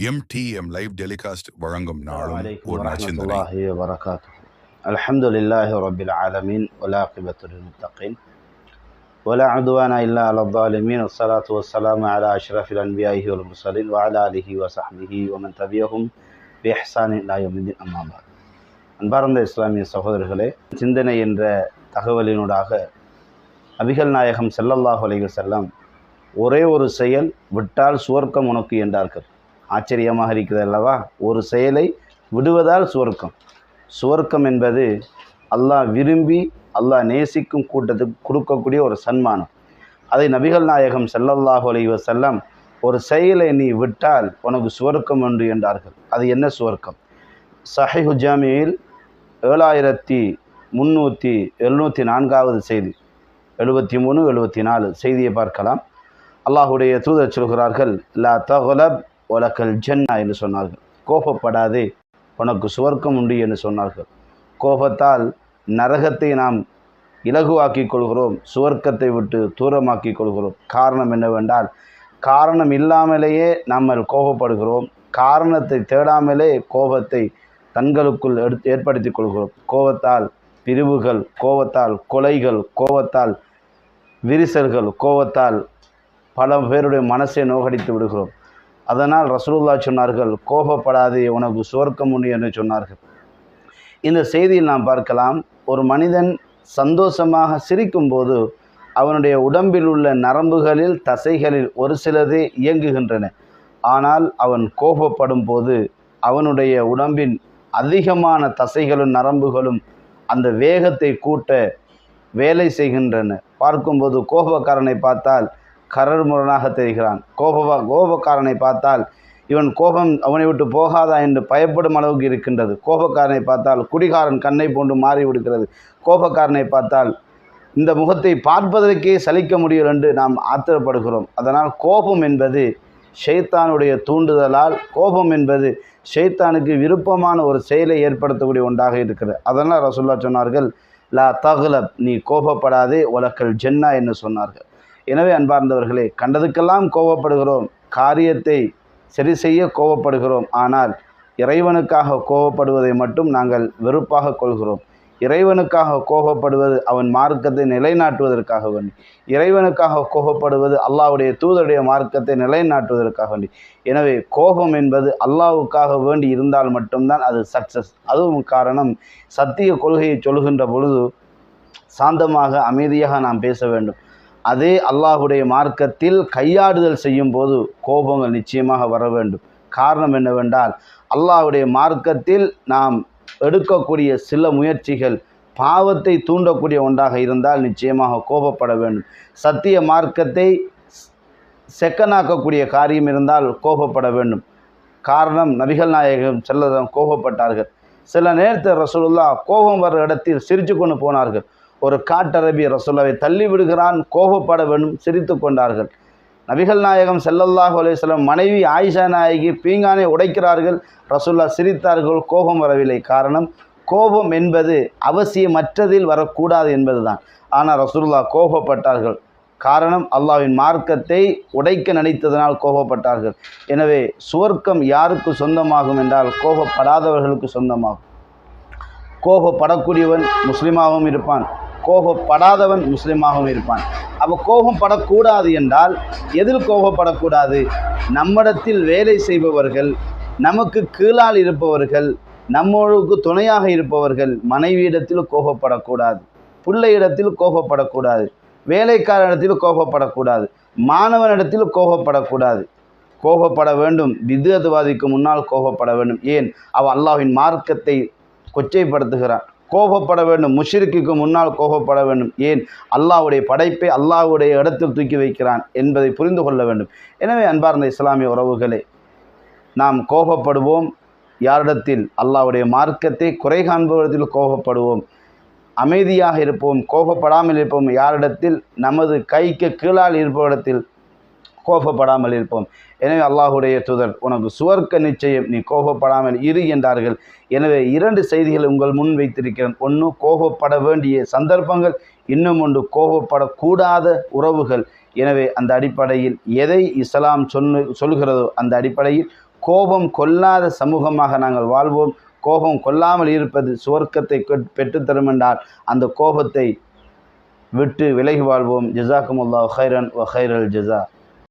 MTM live telecast வழங்கும் நாளும் عليكم ஒரு ورحمة நச்சிந்தனை الله وبركاته الحمد لله رب العالمين والعاقبة للمتقين ولا عدوان إلا على الظالمين والصلاة والسلام على أشرف الأنبياء والمرسلين وعلى آله وصحبه ومن تبعهم بإحسان إلى يوم الدين أما بعد அன்பார்ந்த இஸ்லாமிய சகோதரர்களே சிந்தனை என்ற தகவலினூடாக நபிகள் நாயகம் ஸல்லல்லாஹு அலைஹி வஸல்லம் ஒரே ஒரு செயல் விட்டால் சுவர்க்கம் உனக்கு என்றார்கள் ஆச்சரியமாக இருக்கிறது அல்லவா? ஒரு செயலை விடுவதால் சுவர்க்கம். சுவர்க்கம் என்பது அல்லாஹ் விரும்பி அல்லாஹ் நேசிக்கும் கூட்டத்துக்கு கொடுக்கக்கூடிய ஒரு சன்மானம். அதை நபிகள் நாயகம் செல்லல்லாஹு அலைவ செல்லம் ஒரு செயலை நீ விட்டால் உனக்கு சுவர்க்கம் என்று என்றார்கள். அது என்ன சுவர்க்கம்? சஹிஹு ஜாமியில் ஏழாயிரத்தி முந்நூற்றி எழுநூற்றி நான்காவது செய்தி. எழுபத்தி மூணு எழுபத்தி நாலு செய்தியை பார்க்கலாம். அல்லாஹுடைய தூதர் சொல்கிறார்கள் லா தகுலப் ஒலக்கல் ஜன்னா என்று சொன்னார்கள். கோபப்படாதே உனக்கு சுவர்க்கம் உண்டு என்று சொன்னார்கள். கோபத்தால் நரகத்தை நாம் இலகுவாக்கிக் கொள்கிறோம் சுவர்க்கத்தை விட்டு தூரமாக்கிக் கொள்கிறோம். காரணம் என்னவென்றால் காரணம் இல்லாமலேயே நாம் கோபப்படுகிறோம். காரணத்தை தேடாமலே கோபத்தை தங்களுக்குள் எடுத்து ஏற்படுத்திக் கொள்கிறோம். கோபத்தால் பிரிவுகள் கோபத்தால் கொலைகள் கோபத்தால் விரிசல்கள் கோபத்தால் பல பேருடைய மனசை நோகடித்து விடுகிறோம். அதனால் ரசூலுல்லா சொன்னார்கள் கோபப்படாதே உனக்கு சுவர்க்கம் உண்டு என்று சொன்னார்கள். இந்த செய்தியில் நாம் பார்க்கலாம் ஒரு மனிதன் சந்தோஷமாக சிரிக்கும்போது அவனுடைய உடம்பில் உள்ள நரம்புகளில் தசைகளில் ஒரு சிலதே இயங்குகின்றன. ஆனால் அவன் கோபப்படும் போது அவனுடைய உடம்பின் அதிகமான தசைகளும் நரம்புகளும் அந்த வேகத்தை கூட்ட வேலை செய்கின்றன. பார்க்கும்போது கோபக்காரனை பார்த்தால் கரடுமுரனாக தெரிகிறான். கோபவா கோபக்காரனை பார்த்தால் இவன் கோபம் அவனை விட்டு போகாதா என்று பயப்படும் அளவுக்கு இருக்கின்றது. கோபக்காரனை பார்த்தால் குடிகாரன் கண்ணை போன்று மாறி விடுகிறது. கோபக்காரனை பார்த்தால் இந்த முகத்தை பார்ப்பதற்கே சலிக்க முடியும் என்று நாம் ஆத்திரப்படுகிறோம். அதனால் கோபம் என்பது ஷைத்தானுடைய தூண்டுதலால் கோபம் என்பது ஷைத்தானுக்கு விருப்பமான ஒரு செயலை ஏற்படுத்தக்கூடிய ஒன்றாக இருக்கிறது. அதனால் ரசுல்லா சொன்னார்கள் லா தகுலப் நீ கோபப்படாதே உலக்கல் ஜென்னா என்று சொன்னார்கள். எனவே அன்பார்ந்தவர்களே கண்டதுக்கெல்லாம் கோபப்படுகிறோம் காரியத்தை சரி செய்ய கோபப்படுகிறோம் ஆனால் இறைவனுக்காக கோபப்படுவதை மட்டும் நாங்கள் வெறுப்பாக கொள்கிறோம். இறைவனுக்காக கோபப்படுவது அவன் மார்க்கத்தை நிலைநாட்டுவதற்காக வேண்டி. இறைவனுக்காக கோபப்படுவது அல்லாஹ்வுடைய தூதருடைய மார்க்கத்தை நிலைநாட்டுவதற்காக வேண்டி. எனவே கோபம் என்பது அல்லாஹ்வுக்காக வேண்டி இருந்தால் மட்டும்தான் அது சக்சஸ் அதுவும் காரணம் சத்திய கொள்கையை சொல்கின்ற பொழுது சாந்தமாக அமைதியாக நாம் பேச வேண்டும். அதே அல்லாஹுடைய மார்க்கத்தில் கையாடுதல் செய்யும் போது கோபங்கள் நிச்சயமாக வர வேண்டும். காரணம் என்னவென்றால் அல்லாஹுடைய மார்க்கத்தில் நாம் எடுக்கக்கூடிய சில முயற்சிகள் பாவத்தை தூண்டக்கூடிய ஒன்றாக இருந்தால் நிச்சயமாக கோபப்பட வேண்டும். சத்திய மார்க்கத்தை செக்கனாக்கக்கூடிய காரியம் இருந்தால் கோபப்பட வேண்டும். காரணம் நபிகள் நாயகம் செல்லதான் கோபப்பட்டார்கள். சில நேரத்தில் ரசூலுல்லா கோபம் வர இடத்தில் சிரித்து கொண்டு போனார்கள். ஒரு காட்டரபி ரசுல்லாவை தள்ளி விடுகிறான் கோபப்பட வேண்டும் சிரித்து கொண்டார்கள். நபிகள் நாயகம் செல்லல்லாஹு அலையம் மனைவி ஆயிஷா நாயகி பீங்கானை உடைக்கிறார்கள். ரசுல்லா சிரித்தார்கள் கோபம் வரவில்லை. காரணம் கோபம் என்பது அவசியமற்றதில் வரக்கூடாது என்பதுதான். ஆனால் ரசூல்லா கோபப்பட்டார்கள். காரணம் அல்லாவின் மார்க்கத்தை உடைக்க நினைத்ததனால் கோபப்பட்டார்கள். எனவே சுவர்க்கம் யாருக்கு சொந்தமாகும் என்றால் கோபப்படாதவர்களுக்கு சொந்தமாகும். கோபப்படக்கூடியவன் முஸ்லீமாகவும் இருப்பான். கோபப்படாதவன் முஸ்லீமாகவும் இருப்பான். அப்போ கோபம் படக்கூடாது என்றால் எதில் கோபப்படக்கூடாது? நம்மிடத்தில் வேலை செய்பவர்கள் நமக்கு கீழால் இருப்பவர்கள் நம்மளுக்கு துணையாக இருப்பவர்கள் மனைவியிடத்தில் கோபப்படக்கூடாது. பிள்ளையிடத்தில் கோபப்படக்கூடாது. வேலைக்காரனிடத்தில் கோபப்படக்கூடாது. மாணவனிடத்தில் கோபப்படக்கூடாது. கோபப்பட வேண்டும். விதுவதுவாதிக்கு முன்னால் கோபப்பட வேண்டும். ஏன்? அவன் அல்லாஹ்வின் மார்க்கத்தை கொச்சைப்படுத்துகிறான். கோபப்பட வேண்டும். முஷிரிக்கு முன்னால் கோபப்பட வேண்டும். ஏன்? அல்லாவுடைய படைப்பை அல்லாவுடைய இடத்தில் தூக்கி வைக்கிறான் என்பதை புரிந்து கொள்ள வேண்டும். எனவே அன்பார்ந்த இஸ்லாமிய உறவுகளே நாம் கோபப்படுவோம். யாரிடத்தில்? அல்லாஹ்வுடைய மார்க்கத்தை குறை காண்பவரிடத்தில் கோபப்படுவோம். அமைதியாக இருப்போம். கோபப்படாமல் இருப்போம். யாரிடத்தில்? நமது கைக்கு கீழால் இருப்பவரிடத்தில் கோபப்படாமல் இருப்போம். எனவே அல்லாஹுடைய துதர் உனக்கு சுவர்க்க நிச்சயம் நீ கோபப்படாமல் இரு என்றார்கள். எனவே இரண்டு செய்திகளை உங்கள் முன் வைத்திருக்கிறேன். ஒன்று கோபப்பட வேண்டிய சந்தர்ப்பங்கள் இன்னும் ஒன்று கோபப்படக்கூடாத உறவுகள். எனவே அந்த அடிப்படையில் எதை இஸ்லாம் சொன்னு சொல்கிறதோ அந்த அடிப்படையில் கோபம் கொல்லாத சமூகமாக நாங்கள் வாழ்வோம். கோபம் கொல்லாமல் இருப்பது சுவர்க்கத்தை பெற்றுத்தரும் என்றால் அந்த கோபத்தை விட்டு விலகி வாழ்வோம். ஜிசாக்குமுல்லா ஹைரன் ஒ ஹைரல் ஜிசா